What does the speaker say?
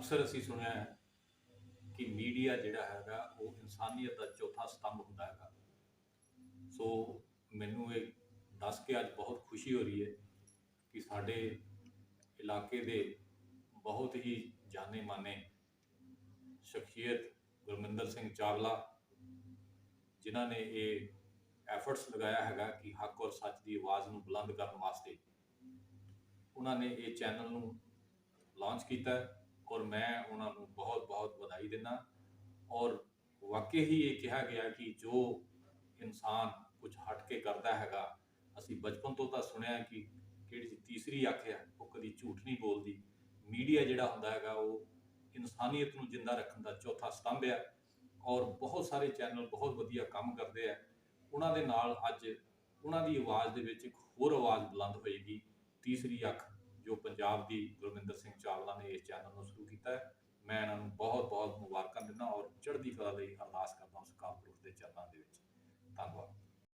ਅਕਸਰ ਅਸੀਂ ਸੁਣਿਆ ਕਿ ਮੀਡੀਆ ਜਿਹੜਾ ਹੈਗਾ, ਉਹ ਇਨਸਾਨੀਅਤ ਦਾ ਚੌਥਾ ਸਤੰਭ ਹੁੰਦਾ ਹੈਗਾ। ਸੋ ਮੈਨੂੰ ਇਹ ਦੱਸ ਕੇ ਅੱਜ ਬਹੁਤ ਖੁਸ਼ੀ ਹੋ ਰਹੀ ਹੈ ਕਿ ਸਾਡੇ ਇਲਾਕੇ ਦੇ ਬਹੁਤ ਹੀ ਜਾਣੇ ਮਾਨੇ ਸ਼ਖਸੀਅਤ ਗੁਰਮਿੰਦਰ ਸਿੰਘ ਚਾਵਲਾ, ਜਿਨ੍ਹਾਂ ਨੇ ਇਹ ਐਫਰਟਸ ਲਗਾਇਆ ਹੈਗਾ ਕਿ ਹੱਕ ਔਰ ਸੱਚ ਦੀ ਆਵਾਜ਼ ਨੂੰ ਬੁਲੰਦ ਕਰਨ ਵਾਸਤੇ, ਉਹਨਾਂ ਨੇ ਇਹ ਚੈਨਲ ਨੂੰ ਲਾਂਚ ਕੀਤਾ ਹੈ। ਔਰ ਮੈਂ ਉਹਨਾਂ ਨੂੰ ਬਹੁਤ-ਬਹੁਤ ਵਧਾਈ ਦਿੰਦਾ। ਔਰ ਵਾਕਈ ਹੀ ਇਹ ਕਿਹਾ ਗਿਆ ਕਿ ਜੋ ਇਨਸਾਨ ਕੁਝ ਹਟ ਕੇ ਕਰਦਾ ਹੈਗਾ, ਅਸੀਂ ਬਚਪਨ ਤੋਂ ਤਾਂ ਸੁਣਿਆ ਕਿ ਕਿਹੜੀ ਤੀਸਰੀ ਅੱਖ ਹੈ, ਉਹ ਕਦੀ ਝੂਠ ਨਹੀਂ ਬੋਲਦੀ। ਮੀਡੀਆ ਜਿਹੜਾ ਹੁੰਦਾ ਹੈਗਾ, ਉਹ ਇਨਸਾਨੀਅਤ ਨੂੰ ਜਿੰਦਾ ਰੱਖਣ ਦਾ ਚੌਥਾ ਸਤੰਭ ਹੈ ਔਰ ਬਹੁਤ ਸਾਰੇ ਚੈਨਲ ਬਹੁਤ ਵਧੀਆ ਕੰਮ ਕਰਦੇ ਆ। ਉਹਨਾਂ ਦੇ ਨਾਲ ਅੱਜ ਉਹਨਾਂ ਦੀ ਆਵਾਜ਼ ਦੇ ਵਿੱਚ ਇੱਕ ਹੋਰ ਆਵਾਜ਼ ਬੁਲੰਦ ਹੋਏਗੀ, ਤੀਸਰੀ ਅੱਖ। ਜੋ ਪੰਜਾਬ ਦੀ ਗੁਰਵਿੰਦਰ ਸਿੰਘ ਚਾਵਲਾ ਨੇ ਇਸ ਚੈਨਲ ਨੂੰ ਸ਼ੁਰੂ ਕੀਤਾ ਹੈ, ਮੈਂ ਇਹਨਾਂ ਨੂੰ ਬਹੁਤ ਬਹੁਤ ਮੁਬਾਰਕਾਂ ਦਿੰਦਾ ਔਰ ਚੜ੍ਹਦੀ ਕਲਾ ਲਈ ਅਰਦਾਸ ਕਰਦਾ